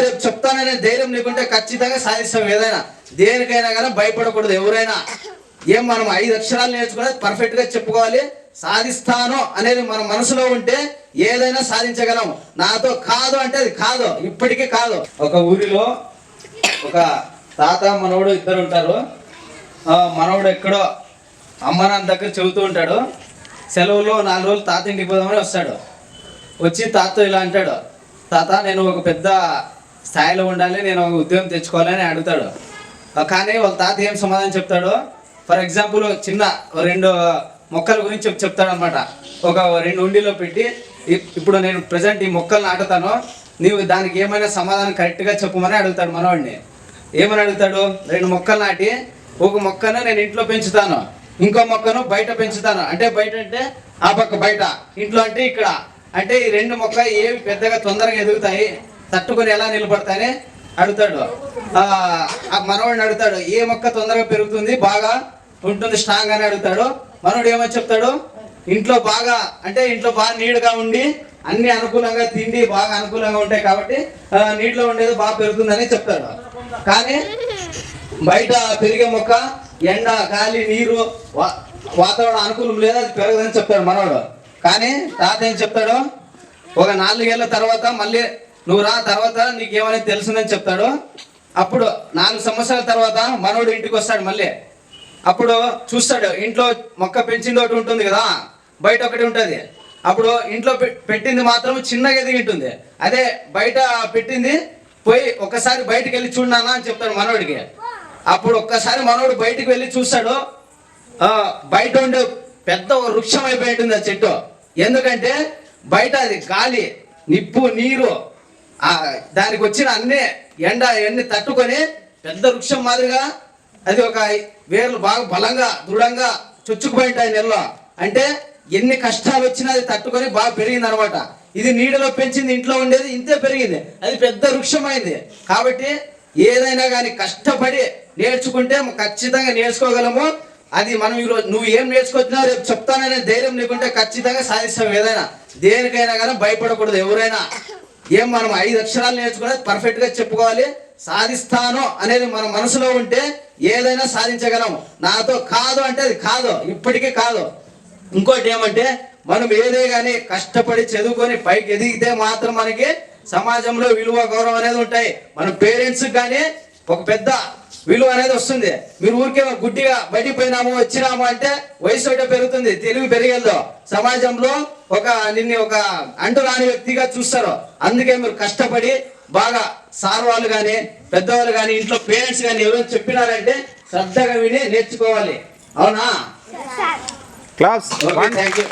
రేపు చెప్తాననే ధైర్యం నీకుంటే ఖచ్చితంగా సాధిస్తాం ఏదైనా. దేనికైనా కానీ భయపడకూడదు ఎవరైనా. ఏం మనం ఐదు అక్షరాలు నేర్చుకునే పర్ఫెక్ట్గా చెప్పుకోవాలి. సాధిస్తాను అనేది మన మనసులో ఉంటే ఏదైనా సాధించగలం. నాతో కాదు అంటే అది కాదు. ఇప్పటికీ కాదు. ఒక ఊరిలో ఒక తాత మనవడు ఇద్దరు ఉంటారు. మనవడు ఎక్కడో అమ్మ నాన్న దగ్గర చెబుతూ ఉంటాడు. సెలవులో నాలుగు రోజులు తాత ఇంటికి పోదామని వస్తాడు. వచ్చి తాతతో ఇలా అంటాడు. తాత నేను ఒక పెద్ద స్థాయిలో ఉండాలి నేను ఒక ఉద్యోగం తెచ్చుకోవాలని అడుగుతాడు. కానీ వాళ్ళ తాత ఏం సమాధానం చెప్తాడు? ఫర్ ఎగ్జాంపుల్ చిన్న రెండు మొక్కల గురించి చెప్ చెప్తాడు అనమాట ఒక రెండు ఉండిలో పెట్టి ఇప్పుడు నేను ప్రజెంట్ ఈ మొక్కలు నాటుతాను నీవు దానికి ఏమైనా సమాధానం కరెక్ట్గా చెప్పమని అడుగుతాడు మనవాడిని ఏమని అడుగుతాడు? రెండు మొక్కలు నాటి ఒక మొక్కను నేను ఇంట్లో పెంచుతాను ఇంకో మొక్కను బయట పెంచుతాను. అంటే బయట అంటే ఆ పక్క బయట ఇంట్లో అంటే ఇక్కడ. అంటే ఈ రెండు మొక్క ఏవి పెద్దగా తొందరగా ఎదుగుతాయి? తట్టుకొని ఎలా నిలబడతానే అడుగుతాడు. ఆ మనవాడిని అడుగుతాడు ఏ మొక్క తొందరగా పెరుగుతుంది బాగా ఉంటుంది స్ట్రాంగ్ అని అడుగుతాడు. మనోడు ఏమని చెప్తాడు? ఇంట్లో బాగా అంటే ఇంట్లో బాగా నీడుగా ఉండి అన్ని అనుకూలంగా తిండి బాగా అనుకూలంగా ఉంటాయి కాబట్టి నీటిలో ఉండేది బాగా పెరుగుతుందని చెప్తాడు. కానీ బయట పెరిగే మొక్క ఎండ గాలి నీరు వా- వాతావరణం అనుకూలం లేదు అది పెరగదని చెప్తాడు మనవాడు కానీ తాత ఏం చెప్తాడు? ఒక నాలుగేళ్ళ తర్వాత మళ్ళీ నువ్వు రా తర్వాత నీకు ఏమైనా తెలుసుందని చెప్తాడు. అప్పుడు నాలుగు సంవత్సరాల తర్వాత మనోడు ఇంటికి వస్తాడు మళ్ళీ. అప్పుడు చూస్తాడు ఇంట్లో మొక్క పెంచింది ఒకటి ఉంటుంది కదా బయట ఒకటి ఉంటుంది. అప్పుడు ఇంట్లో పె- పెట్టింది మాత్రం చిన్నగా ఎదిగి ఉంటుంది. అదే బయట పెట్టింది పోయి ఒక్కసారి బయటకు వెళ్ళి చూడనా అని చెప్తాడు మనోడికి. అప్పుడు ఒక్కసారి మనోడు బయటకు వెళ్ళి చూస్తాడు బయట ఉండే పెద్ద వృక్షం అయిపోయి ఉంటుంది ఆ చెట్టు. ఎందుకంటే బయట అది గాలి నిప్పు నీరు దానికి వచ్చిన అన్ని ఎండ ఎన్ని తట్టుకొని పెద్ద వృక్షం మాదిరిగా అది ఒక వేర్లు బాగా బలంగా దృఢంగా చొచ్చుకుపోయి ఉంటాయి నెలలో. అంటే ఎన్ని కష్టాలు వచ్చినా అది తట్టుకొని బాగా పెరిగింది అనమాట ఇది నీడలో పెంచింది ఇంట్లో ఉండేది ఇంతే పెరిగింది. అది పెద్ద వృక్షమైంది. కాబట్టి ఏదైనా కానీ కష్టపడి నేర్చుకుంటే ఖచ్చితంగా నేర్చుకోగలము. అది మనం ఈరోజు నువ్వు ఏం నేర్చుకొచ్చినా రేపు చెప్తాననే ధైర్యం నీకుంటే ఖచ్చితంగా సాధిస్తాం ఏదైనా. దేనికైనా కానీ భయపడకూడదు ఎవరైనా. ఏం మనం ఐదు అక్షరాలు నేర్చుకునేది పర్ఫెక్ట్గా చెప్పుకోవాలి? సాధిస్తాను అనేది మన మనసులో ఉంటే ఏదైనా సాధించగలం. నాతో కాదు అంటే అది కాదు ఇప్పటికీ కాదు. ఇంకోటి ఏమంటే మనం ఏదే కానీ కష్టపడి చదువుకొని పైకి ఎదిగితే మాత్రం మనకి సమాజంలో విలువ గౌరవం అనేది ఉంటాయి. మన పేరెంట్స్ కానీ ఒక పెద్ద విలువ అనేది వస్తుంది. మీరు ఊరికే గుడ్డిగా బయటికి పోయినాము వచ్చినాము అంటే వయసు ఒకటే పెరుగుతుంది. తెలివి పెరిగేదో. సమాజంలో ఒక నిన్ను ఒక అంటు రాని వ్యక్తిగా చూస్తారు. అందుకే మీరు కష్టపడి బాగా సార్ వాళ్ళు కానీ పెద్దవాళ్ళు కానీ ఇంట్లో పేరెంట్స్ కానీ ఎవరైనా చెప్పినారంటే శ్రద్ధగా విని నేర్చుకోవాలి. అవునా? Class thank you